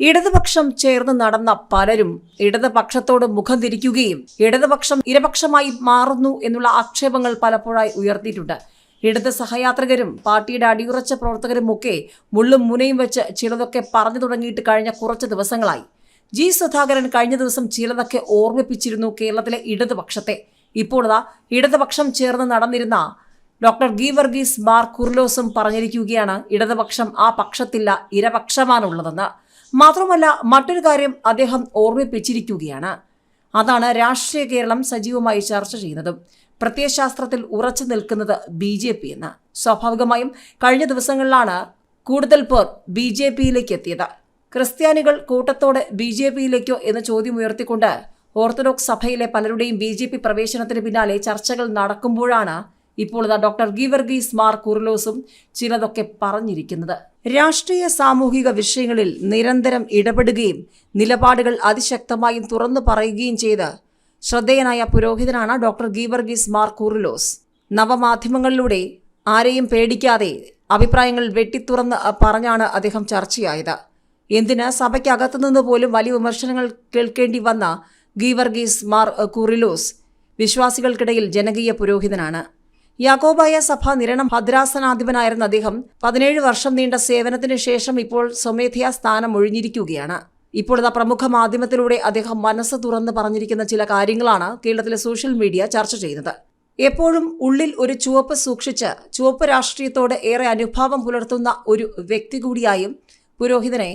ഇടതുപക്ഷം ചേർന്ന് നടന്ന പലരും ഇടതുപക്ഷത്തോട് മുഖം തിരിക്കുകയും ഇടതുപക്ഷം ഇരപക്ഷമായി മാറുന്നു എന്നുള്ള ആക്ഷേപങ്ങൾ പലപ്പോഴായി ഉയർത്തിയിട്ടുണ്ട്. ഇടത് സഹയാത്രികരും പാർട്ടിയുടെ അടിയുറച്ച പ്രവർത്തകരും ഒക്കെ മുള്ളും മുനയും വെച്ച് ചിലതൊക്കെ പറഞ്ഞു തുടങ്ങിയിട്ട് കഴിഞ്ഞ കുറച്ച് ദിവസങ്ങളായി. ജി സുധാകരൻ കഴിഞ്ഞ ദിവസം ചിലതൊക്കെ ഓർമ്മിപ്പിച്ചിരുന്നു കേരളത്തിലെ ഇടതുപക്ഷത്തെ. ഇപ്പോൾ ഇടതുപക്ഷം ചേർന്ന് നടന്നിരുന്ന ഡോക്ടർ ഗി വർഗീസ് മാർ കുർലോസും പറഞ്ഞിരിക്കുകയാണ് ഇടതുപക്ഷം ആ പക്ഷത്തില്ല ഇരപക്ഷമാണുള്ളതെന്ന്. മാത്രമല്ല മറ്റൊരു കാര്യം അദ്ദേഹം ഓർമ്മിപ്പിച്ചിരിക്കുകയാണ്. അതാണ് രാഷ്ട്രീയ കേരളം സജീവമായി ചർച്ച ചെയ്യുന്നതും പ്രത്യയശാസ്ത്രത്തിൽ ഉറച്ചു നിൽക്കുന്നത് ബി ജെ പി എന്ന്. സ്വാഭാവികമായും കഴിഞ്ഞ ദിവസങ്ങളിലാണ് കൂടുതൽ പേർ ബി ജെ പിയിലേക്ക് എത്തിയത്. ക്രിസ്ത്യാനികൾ കൂട്ടത്തോടെ ബി ജെ പിയിലേക്കോ എന്ന ചോദ്യം ഉയർത്തിക്കൊണ്ട് ഓർത്തഡോക്സ് സഭയിലെ പലരുടെയും ബി ജെ പി പ്രവേശനത്തിന് പിന്നാലെ ചർച്ചകൾ നടക്കുമ്പോഴാണ് ഇപ്പോൾ ഡോക്ടർ ഗീവർഗീസ് മാർ കുർലോസും ചിലതൊക്കെ പറഞ്ഞിരിക്കുന്നത്. രാഷ്ട്രീയ സാമൂഹിക വിഷയങ്ങളിൽ നിരന്തരം ഇടപെടുകയും നിലപാടുകൾ അതിശക്തമായും തുറന്നു പറയുകയും ചെയ്ത് ശ്രദ്ധേയനായ പുരോഹിതനാണ് ഡോക്ടർ ഗീവർഗീസ് മാർ കുർലോസ്. നവമാധ്യമങ്ങളിലൂടെ ആരെയും പേടിക്കാതെ അഭിപ്രായങ്ങൾ വെട്ടിത്തുറന്ന് പറഞ്ഞാണ് അദ്ദേഹം ചർച്ചയായത്. എന്തിന്? സഭയ്ക്കകത്തുനിന്ന് പോലും വലിയ വിമർശനങ്ങൾ കേൾക്കേണ്ടി വന്ന ഗീവർഗീസ് മാർ കുറിലോസ് വിശ്വാസികൾക്കിടയിൽ ജനകീയ പുരോഹിതനാണ്. യാക്കോബായ സഭ നിരണം ഭദ്രാസനാധിപനായിരുന്ന അദ്ദേഹം പതിനേഴ് വർഷം നീണ്ട സേവനത്തിന് ശേഷം ഇപ്പോൾ സ്വമേധയാ സ്ഥാനം ഒഴിഞ്ഞിരിക്കുകയാണ്. ഇപ്പോഴത്തെ പ്രമുഖ മാധ്യമത്തിലൂടെ അദ്ദേഹം മനസ്സ് തുറന്ന് പറഞ്ഞിരിക്കുന്ന ചില കാര്യങ്ങളാണ് കേരളത്തിലെ സോഷ്യൽ മീഡിയ ചർച്ച ചെയ്യുന്നത്. എപ്പോഴും ഉള്ളിൽ ഒരു ചുവപ്പ് സൂക്ഷിച്ച് ചുവപ്പ് രാഷ്ട്രീയത്തോട് ഏറെ അനുഭാവം പുലർത്തുന്ന ഒരു വ്യക്തി കൂടിയായും പുരോഹിതനെ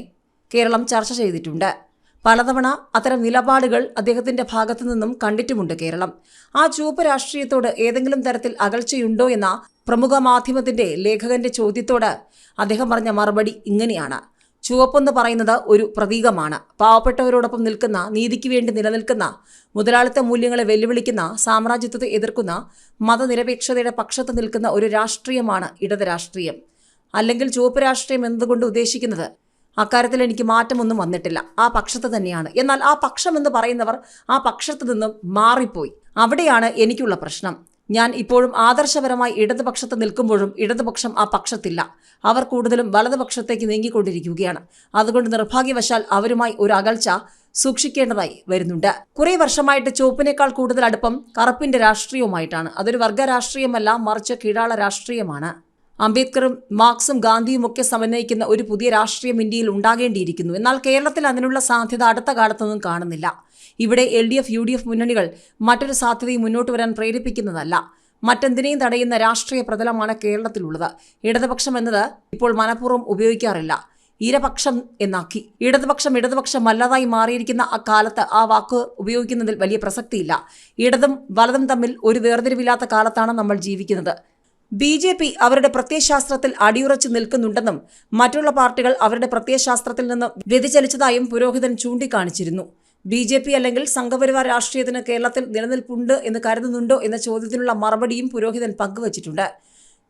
കേരളം ചർച്ച ചെയ്തിട്ടുണ്ട്. പലതവണ അത്തരം നിലപാടുകൾ അദ്ദേഹത്തിന്റെ ഭാഗത്തു നിന്നും കണ്ടിട്ടുമുണ്ട് കേരളം. ആ ചുവപ്പ് രാഷ്ട്രീയത്തോട് ഏതെങ്കിലും തരത്തിൽ അകൽച്ചയുണ്ടോ എന്ന പ്രമുഖ മാധ്യമത്തിന്റെ ലേഖകന്റെ ചോദ്യത്തോട് അദ്ദേഹം പറഞ്ഞ മറുപടി ഇങ്ങനെയാണ്. ചുവപ്പെന്ന് പറയുന്നത് ഒരു പ്രതീകമാണ്. പാവപ്പെട്ടവരോടൊപ്പം നിൽക്കുന്ന നീതിക്ക് വേണ്ടി നിലനിൽക്കുന്ന മുതലാളിത്ത മൂല്യങ്ങളെ വെല്ലുവിളിക്കുന്ന സാമ്രാജ്യത്വത്തെ എതിർക്കുന്ന മതനിരപേക്ഷതയുടെ പക്ഷത്ത് നിൽക്കുന്ന ഒരു രാഷ്ട്രീയമാണ് ഇടത് രാഷ്ട്രീയം. അല്ലെങ്കിൽ ചുവപ്പ് രാഷ്ട്രീയം എന്നതുകൊണ്ട് ഉദ്ദേശിക്കുന്നത് അക്കാര്യത്തിൽ എനിക്ക് മാറ്റമൊന്നും വന്നിട്ടില്ല. ആ പക്ഷത്ത് തന്നെയാണ്. എന്നാൽ ആ പക്ഷം എന്ന് പറയുന്നവർ ആ പക്ഷത്ത് നിന്നും മാറിപ്പോയി. അവിടെയാണ് എനിക്കുള്ള പ്രശ്നം. ഞാൻ ഇപ്പോഴും ആദർശപരമായി ഇടതുപക്ഷത്ത് നിൽക്കുമ്പോഴും ഇടതുപക്ഷം ആ പക്ഷത്തില്ല. അവർ കൂടുതലും വലതുപക്ഷത്തേക്ക് നീങ്ങിക്കൊണ്ടിരിക്കുകയാണ്. അതുകൊണ്ട് നിർഭാഗ്യവശാൽ അവരുമായി ഒരു അകൽച്ച സൂക്ഷിക്കേണ്ടതായി വരുന്നുണ്ട്. കുറെ വർഷമായിട്ട് ചുവപ്പിനേക്കാൾ കൂടുതൽ അടുപ്പം കറുപ്പിന്റെ രാഷ്ട്രീയവുമായിട്ടാണ്. അതൊരു വർഗ രാഷ്ട്രീയമല്ല മറിച്ച് കീഴാള രാഷ്ട്രീയമാണ്. അംബേദ്കറും മാർക്സും ഗാന്ധിയും ഒക്കെ സമന്വയിക്കുന്ന ഒരു പുതിയ രാഷ്ട്രീയം ഇന്ത്യയിൽ ഉണ്ടാകേണ്ടിയിരിക്കുന്നു. എന്നാൽ കേരളത്തിൽ അതിനുള്ള സാധ്യത അടുത്ത കാലത്തൊന്നും കാണുന്നില്ല. ഇവിടെ L D F U D F മുന്നണികൾ മറ്റൊരു സാധ്യതയും മുന്നോട്ട് വരാൻ പ്രേരിപ്പിക്കുന്നതല്ല. മറ്റെന്തിനേയും തടയുന്ന രാഷ്ട്രീയ പ്രതലമാണ് കേരളത്തിലുള്ളത്. ഇടതുപക്ഷം എന്നത് ഇപ്പോൾ മനഃപൂർവം ഉപയോഗിക്കാറില്ല. ഇരപക്ഷം എന്നാക്കി. ഇടതുപക്ഷം ഇടതുപക്ഷം അല്ലാതായി മാറിയിരിക്കുന്ന ആ കാലത്ത് ആ വാക്ക് ഉപയോഗിക്കുന്നതിൽ വലിയ പ്രസക്തിയില്ല. ഇടതും വലതും തമ്മിൽ ഒരു വേർതിരിവില്ലാത്ത കാലത്താണ് നമ്മൾ ജീവിക്കുന്നത്. ബി ജെ പി അവരുടെ പ്രത്യയശാസ്ത്രത്തിൽ അടിയുറച്ചു നിൽക്കുന്നുണ്ടെന്നും മറ്റുള്ള പാർട്ടികൾ അവരുടെ പ്രത്യയശാസ്ത്രത്തിൽ നിന്ന് വ്യതിചലിച്ചതായും പുരോഹിതൻ ചൂണ്ടിക്കാണിച്ചിരുന്നു. ബി ജെ പി അല്ലെങ്കിൽ സംഘപരിവാർ രാഷ്ട്രീയത്തിന് കേരളത്തിൽ നിലനിൽപ്പുണ്ട് എന്ന് കരുതുന്നുണ്ടോ എന്ന ചോദ്യത്തിനുള്ള മറുപടിയും പുരോഹിതൻ പങ്കുവച്ചിട്ടുണ്ട്.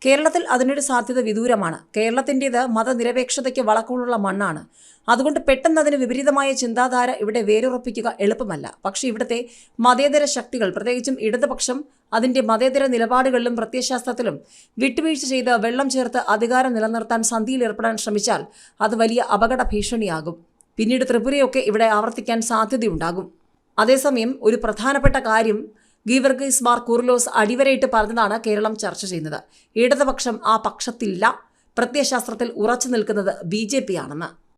കേരളത്തിൽ അതിനൊരു സാധ്യത വിദൂരമാണ്. കേരളത്തിന്റേത് മതനിരപേക്ഷതയ്ക്ക് വളക്കൂടുള്ള മണ്ണാണ്. അതുകൊണ്ട് പെട്ടെന്ന് അതിന് വിപരീതമായ ചിന്താധാര ഇവിടെ വേരുറപ്പിക്കുക എളുപ്പമല്ല. പക്ഷേ ഇവിടുത്തെ മതേതര ശക്തികൾ പ്രത്യേകിച്ചും ഇടതുപക്ഷം അതിന്റെ മതേതര നിലപാടുകളിലും പ്രത്യയശാസ്ത്രത്തിലും വിട്ടുവീഴ്ച ചെയ്ത് വെള്ളം ചേർത്ത് അധികാരം നിലനിർത്താൻ സന്ധിയിൽ ഏർപ്പെടാൻ ശ്രമിച്ചാൽ അത് വലിയ അപകട ഭീഷണിയാകും. പിന്നീട് ത്രിപുരയൊക്കെ ഇവിടെ ആവർത്തിക്കാൻ സാധ്യതയുണ്ടാകും. അതേസമയം ഒരു പ്രധാനപ്പെട്ട കാര്യം ഗീവർഗീസ് മാർ കുർലോസ് അടിവരയിട്ട് പറഞ്ഞതാണ് കേരളം ചർച്ച ചെയ്യുന്നത്. ഇടതുപക്ഷം ആ പക്ഷത്തില്ല പ്രത്യയശാസ്ത്രത്തിൽ ഉറച്ചു നിൽക്കുന്നത് ബി ജെ പി ആണെന്ന്.